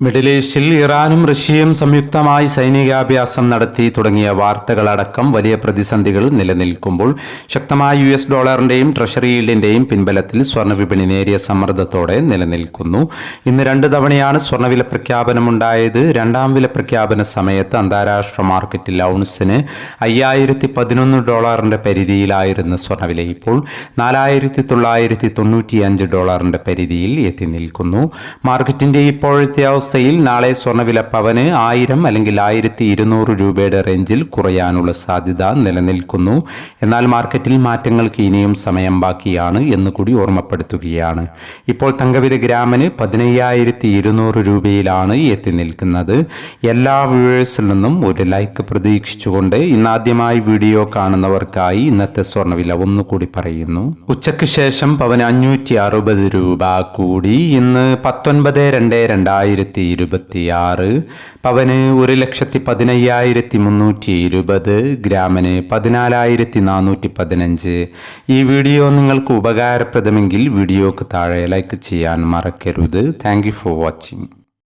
Middle ഈസ്റ്റിൽ ഇറാനും റഷ്യയും സംയുക്തമായി സൈനികാഭ്യാസം നടത്തി തുടങ്ങിയ വാർത്തകളടക്കം വലിയ പ്രതിസന്ധികൾ നിലനിൽക്കുമ്പോൾ ശക്തമായ യു എസ് ഡോളറിന്റെയും ട്രഷറി ഈൽഡിന്റെയും പിൻബലത്തിൽ സ്വർണവിപണി നേരിയ സമ്മർദ്ദത്തോടെ നിലനിൽക്കുന്നു. ഇന്ന് രണ്ട് തവണയാണ് സ്വർണവില പ്രഖ്യാപനമുണ്ടായത്. രണ്ടാം വില പ്രഖ്യാപന സമയത്ത് അന്താരാഷ്ട്ര മാർക്കറ്റിൽ ഔൺസിന് അയ്യായിരത്തി പതിനൊന്ന് ഡോളറിന്റെ പരിധിയിലായിരുന്ന സ്വർണവില ഇപ്പോൾ നാലായിരത്തി തൊള്ളായിരത്തി തൊണ്ണൂറ്റിയഞ്ച് ഡോളറിന്റെ പരിധിയിൽ എത്തി നിൽക്കുന്നു. മാർക്കറ്റിന്റെ ഇപ്പോഴത്തെ അവസ്ഥയിൽ നാളെ സ്വർണവില പവന് ആയിരം അല്ലെങ്കിൽ ആയിരത്തി ഇരുന്നൂറ് രൂപയുടെ റേഞ്ചിൽ കുറയാനുള്ള സാധ്യത നിലനിൽക്കുന്നു. എന്നാൽ മാർക്കറ്റിൽ മാറ്റങ്ങൾക്ക് ഇനിയും സമയം ബാക്കിയാണ് എന്ന് കൂടി ഓർമ്മപ്പെടുത്തുകയാണ്. ഇപ്പോൾ തങ്കവില ഗ്രാമിന് പതിനയ്യായിരത്തി ഇരുന്നൂറ് രൂപയിലാണ് എത്തി നിൽക്കുന്നത്. എല്ലാ വ്യൂവേഴ്സിൽ നിന്നും ഒരു ലൈക്ക് പ്രതീക്ഷിച്ചുകൊണ്ട് ഇന്നാദ്യമായി വീഡിയോ കാണുന്നവർക്കായി ഇന്നത്തെ സ്വർണവില ഒന്നുകൂടി പറയുന്നു. ഉച്ചയ്ക്ക് ശേഷം പവന് അഞ്ഞൂറ്റി അറുപത് രൂപ കൂടി. ഇന്ന് പത്തൊൻപത് രണ്ട് രണ്ടായിരത്തി ഇരുപത്തിയാറ്. പവന് ഒരു ലക്ഷത്തി പതിനയ്യായിരത്തി മുന്നൂറ്റി ഇരുപത്. ഗ്രാമിന് പതിനാലായിരത്തി നാനൂറ്റി പതിനഞ്ച്. ഈ വീഡിയോ നിങ്ങൾക്ക് ഉപകാരപ്രദമെങ്കിൽ വീഡിയോക്ക് താഴെ ലൈക്ക് ചെയ്യാൻ മറക്കരുത്. Thank for watching